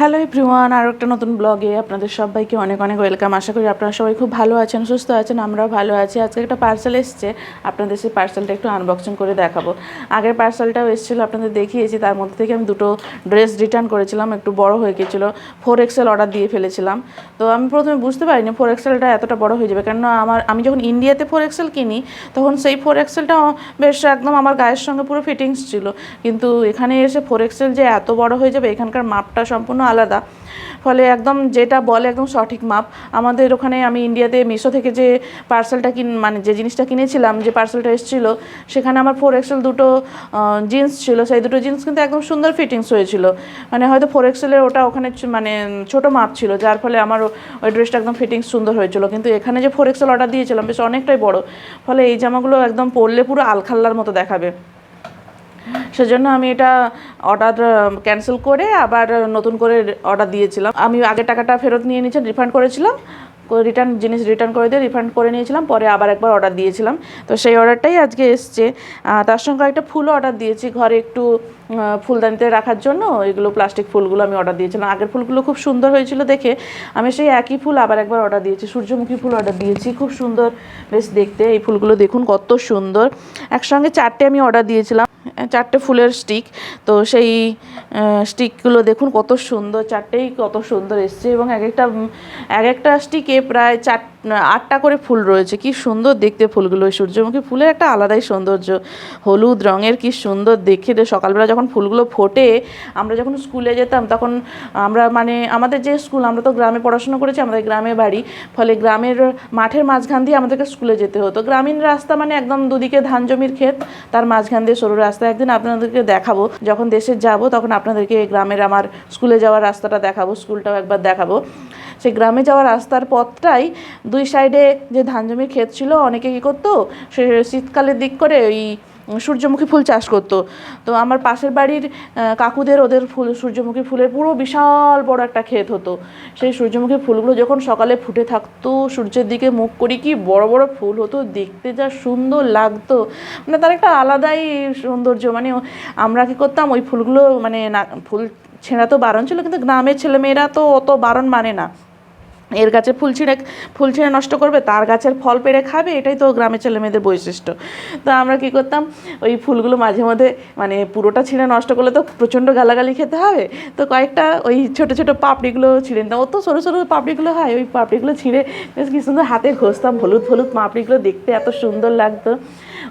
Hello everyone আর একটা নতুন ব্লগে আপনাদের সবাইকে অনেক অনেক ওয়েলকাম আশা করি আপনারা সবাই খুব ভালো আছেন, সুস্থ আছেন, আমরাও ভালো আছি। আজকে একটা পার্সেল এসছে। আপনাদের সেই পার্সেলটা একটু আনবক্সিং করে দেখাবো। আগের পার্সেলটাও এসেছিল, আপনাদের দেখিয়েছি। তার মধ্যে থেকে আমি দুটো ড্রেস রিটার্ন করেছিলাম, একটু বড় হয়ে গেছিল। ফোর এক্সেল অর্ডার দিয়ে ফেলেছিলাম। তো আমি প্রথমে বুঝতে পারিনি ফোর এক্সেলটা এতটা বড় হয়ে যাবে। কেননা আমার আমি যখন ইন্ডিয়াতে ফোর এক্সেল কিনি, তখন সেই ফোর এক্সেলটা বেশ একদম আমার গায়ের সঙ্গে পুরো ফিটিংস ছিল। কিন্তু এখানে এসে ফোর এক্সেল যে এত বড় হয়ে যাবে, এখানকার মাপটা সম্পূর্ণ আলাদা। ফলে একদম যেটা বলে একদম সঠিক মাপ। আমাদের ওখানে আমি ইন্ডিয়াতে মিশো থেকে যে পার্সেলটা কিন মানে যে জিনিসটা কিনেছিলাম, যে পার্সেলটা এসেছিল, সেখানে আমার ফোর এক্সেল দুটো জিন্স ছিল। সেই দুটো জিন্স কিন্তু একদম সুন্দর ফিটিংস হয়েছিল। মানে হয়তো ফোর এক্সেলের ওটা ওখানে মানে ছোট মাপ ছিল, যার ফলে আমার ওই ড্রেসটা একদম ফিটিংস সুন্দর হয়েছিল। কিন্তু এখানে যে ফোর এক্সেল অর্ডার দিয়েছিলাম, বেশ অনেকটাই বড়। ফলে এই জামাগুলো একদম পরলে পুরো আলখাল্লার মতো দেখাবে। সেজন্য আমি এটা অর্ডার ক্যান্সেল করে আবার নতুন করে অর্ডার দিয়েছিলাম। আমি আগে টাকাটা ফেরত নিয়ে নিয়েছেন রিফান্ড করেছিলাম। রিটার্ন জিনিস রিটার্ন করে দিয়ে রিফান্ড করে নিয়েছিলাম, পরে আবার একবার অর্ডার দিয়েছিলাম। তো সেই অর্ডারটাই আজকে এসছে। তার সঙ্গে একটা ফুলও অর্ডার দিয়েছি, ঘরে একটু ফুলদানিতে রাখার জন্য এগুলো প্লাস্টিক ফুলগুলো আমি অর্ডার দিয়েছিলাম। আগের ফুলগুলো খুব সুন্দর হয়েছিল দেখে। আমি সেই একই ফুল আবার একবার অর্ডার দিয়েছি। সূর্যমুখী ফুল অর্ডার দিয়েছি। খুব সুন্দর। বেশ দেখতে। এই ফুলগুলো দেখুন, কত সুন্দর। একসঙ্গে চারটে আমি অর্ডার দিয়েছিলাম। চারটে ফুলের স্টিক তো সেই স্টিকগুলো দেখুন, কত সুন্দর। চারটেই কত সুন্দর এসছে এবং এক একটা এক একটা স্টিকে প্রায় চার আটটা করে ফুল রয়েছে। কি সুন্দর দেখতে ফুলগুলো ওই সূর্যমুখী। ফুলের একটা আলাদাই সৌন্দর্য। হলুদ রঙের কি সুন্দর দেখে সকালবেলা যখন ফুলগুলো ফোটে, আমরা যখন স্কুলে যেতাম, তখন আমরা মানে আমাদের যে স্কুল আমরা তো গ্রামে পড়াশোনা করেছি, আমাদের গ্রামে বাড়ি। ফলে গ্রামের মাঠের মাঝখান দিয়ে আমাদেরকে স্কুলে যেতে হতো। গ্রামীণ রাস্তা মানে একদম দুদিকে ধান জমির ক্ষেত, তার মাঝখান দিয়ে সরু রাস্তা। একদিন আপনাদেরকে দেখাবো। যখন দেশে যাব, তখন আপনাদেরকে গ্রামের আমার স্কুলে যাওয়ার রাস্তাটা দেখাবো স্কুলটাও একবার দেখাবো। সেই গ্রামে যাওয়ার রাস্তার পথটাই দুই সাইডে যে ধান জমির ক্ষেত ছিল, অনেকে কী করতো, সে শীতকালের দিক করে ওই সূর্যমুখী ফুল চাষ করতো। তো আমার পাশের বাড়ির কাকুদের ওদের ফুল, সূর্যমুখী ফুলের পুরো বিশাল বড় একটা ক্ষেত হতো। সেই সূর্যমুখী ফুলগুলো যখন সকালে ফুটে থাকতো, সূর্যের দিকে মুখ করি কি বড় বড় ফুল হতো, দেখতে যা সুন্দর লাগতো। মানে তার একটা আলাদাই সৌন্দর্য মানে আমরা কি করতাম, ওই ফুলগুলো মানে না, ফুল ছেঁড়া তো বারণ ছিল, কিন্তু গ্রামের ছেলেমেয়েরা তো অত বারণ মানে না। এর গাছে ফুল ছিঁড়ে ফুল ছিঁড়ে নষ্ট করবে, তার গাছের ফল পেড়ে খাবে, এটাই তো গ্রামের ছেলে মেয়েদের বৈশিষ্ট্য। তো আমরা কী করতাম, ওই ফুলগুলো মাঝে মধ্যে মানে পুরোটা ছিঁড়ে নষ্ট করলে তো প্রচণ্ড গালাগালি খেতে হবে। তো কয়েকটা ওই ছোটো ছোটো পাপড়িগুলো ছিঁড়ে নিতাম। অত সরু সরু পাপড়িগুলো হয়, ওই পাপড়িগুলো ছিঁড়ে বেশ কি সুন্দর হাতে ঘষতাম, হলুদ হলুদ পাপড়িগুলো দেখতে এত সুন্দর লাগতো।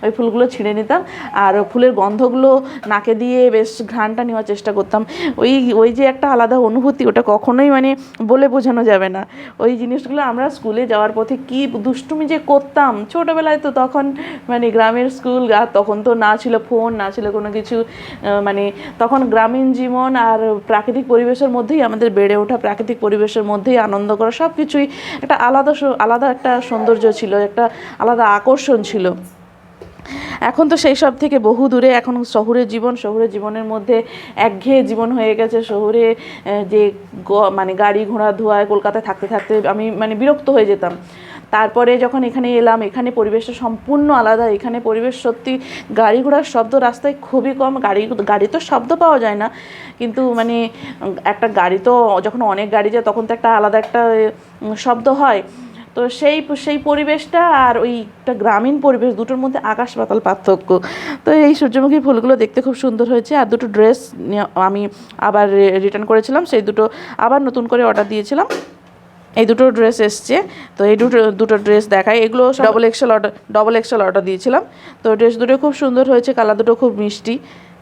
ওই ফুলগুলো ছিঁড়ে নিতাম। আর ফুলের গন্ধগুলো নাকে দিয়ে বেশ ঘ্রাণটা নেওয়ার চেষ্টা করতাম। ওই ওই যে একটা আলাদা অনুভূতি, ওটা কখনোই মানে বলে বোঝানো যাবে না। ওই জিনিসগুলো আমরা স্কুলে যাওয়ার পথে কি দুষ্টুমি যে করতাম। ছোটোবেলায় তো তখন মানে গ্রামের স্কুল, আর তখন তো না ছিল ফোন, না ছিল কোনো কিছু মানে তখন গ্রামীণ জীবন আর প্রাকৃতিক পরিবেশের মধ্যেই আমাদের বেড়ে ওঠা, প্রাকৃতিক পরিবেশের মধ্যেই আনন্দ করা সব কিছুই একটা আলাদা আলাদা একটা সৌন্দর্য ছিল, একটা আলাদা আকর্ষণ ছিল। এখন তো সেই সব থেকে বহু দূরে, এখন শহুরের জীবন শহুরের জীবনের মধ্যে একঘেয়ে জীবন হয়ে গেছে। শহুরে যে মানে গাড়ি ঘোড়া ধোয়ায় কলকাতায় থাকতে থাকতে আমি মানে বিরক্ত হয়ে যেতাম। তারপরে যখন এখানে এলাম, এখানে পরিবেশটা সম্পূর্ণ আলাদা। এখানে পরিবেশ সত্যি গাড়ি ঘোড়ার শব্দ রাস্তায় খুবই কম। গাড়ি গাড়ি তো শব্দ পাওয়া যায় না। কিন্তু মানে একটা গাড়ি তো যখন অনেক গাড়ি যায়, তখন তো একটা আলাদা একটা শব্দ হয়। তো সেই সেই পরিবেশটা আর ওই একটা গ্রামীণ পরিবেশ দুটোর মধ্যে আকাশ পাতাল পার্থক্য। তো এই সূর্যমুখী ফুলগুলো দেখতে খুব সুন্দর হয়েছে আর দুটো ড্রেস আমি আবার রিটার্ন করেছিলাম সেই দুটো আবার নতুন করে অর্ডার দিয়েছিলাম। এই দুটো ড্রেস এসছে তো এই দুটো দুটো ড্রেস দেখায় এগুলো double XL order double XL order দিয়েছিলাম। তো ড্রেস দুটো খুব সুন্দর হয়েছে কালার দুটো খুব মিষ্টি।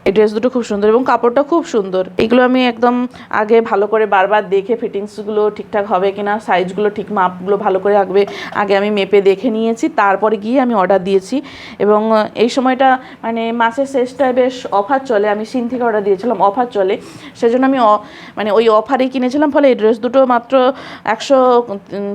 এই ড্রেস দুটো খুব সুন্দর এবং কাপড়টা খুব সুন্দর। এগুলো আমি একদম আগে ভালো করে বারবার দেখে ফিটিংসগুলো ঠিকঠাক হবে কিনা সাইজগুলো ঠিক, মাপগুলো ভালো করে রাখবে আগে আমি মেপে দেখে নিয়েছি, তারপরে গিয়ে আমি অর্ডার দিয়েছি। এবং এই সময়টা মানে মাসের শেষটায় বেশ অফার চলে, আমি সিন থেকে অর্ডার দিয়েছিলাম অফার চলে। সেজন্য আমি মানে ওই অফারেই কিনেছিলাম, ফলে এই ড্রেস দুটো মাত্র একশো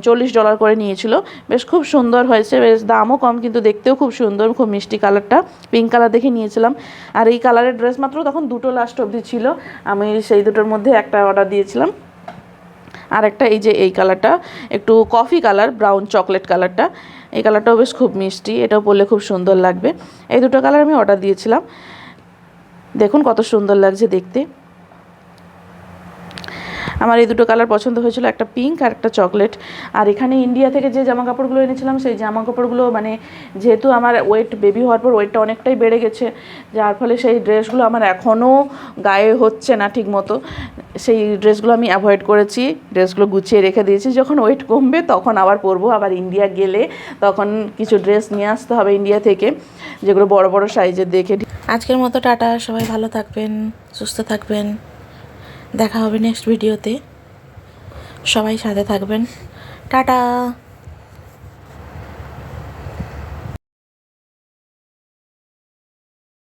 চল্লিশ ডলার করে নিয়েছিল। বেশ খুব সুন্দর হয়েছে, বেশ দামও কম, কিন্তু দেখতেও খুব সুন্দর, খুব মিষ্টি কালারটা পিঙ্ক কালার দেখে নিয়েছিলাম। আর এই কালারের ড্রেস মাত্র তখন দুটো লাস্ট অবধি ছিল। আমি সেই দুটোর মধ্যে একটা অর্ডার দিয়েছিলাম। আর একটা এই যে এই কালারটা একটু কফি কালার ব্রাউন চকলেট কালারটা এই কালারটাও বেশ খুব মিষ্টি, এটাও পরলে খুব সুন্দর লাগবে। এই দুটো কালার আমি অর্ডার দিয়েছিলাম। দেখুন কত সুন্দর লাগছে দেখতে। আমার এই দুটো কালার পছন্দ হয়েছিল, একটা পিঙ্ক আর একটা চকলেট আর এখানে ইন্ডিয়া থেকে যে জামা কাপড়গুলো এনেছিলাম, সেই জামা কাপড়গুলো মানে যেহেতু আমার ওয়েট বেবি হওয়ার পর ওয়েটটা অনেকটাই বেড়ে গেছে, যার ফলে সেই ড্রেসগুলো আমার এখনও গায়ে হচ্ছে না ঠিক মতো সেই ড্রেসগুলো আমি অ্যাভয়েড করেছি ড্রেসগুলো গুছিয়ে রেখে দিয়েছি। যখন ওয়েট কমবে তখন আবার পরবো, আবার ইন্ডিয়া গেলে তখন কিছু ড্রেস নিয়ে আসতে হবে ইন্ডিয়া থেকে, যেগুলো বড় বড় সাইজের দেখে আজকের মতো টাটা, সবাই ভালো থাকবেন, সুস্থ থাকবেন। দেখা হবে নেক্সট ভিডিওতে সবাই সাথে থাকবেন। টাটা!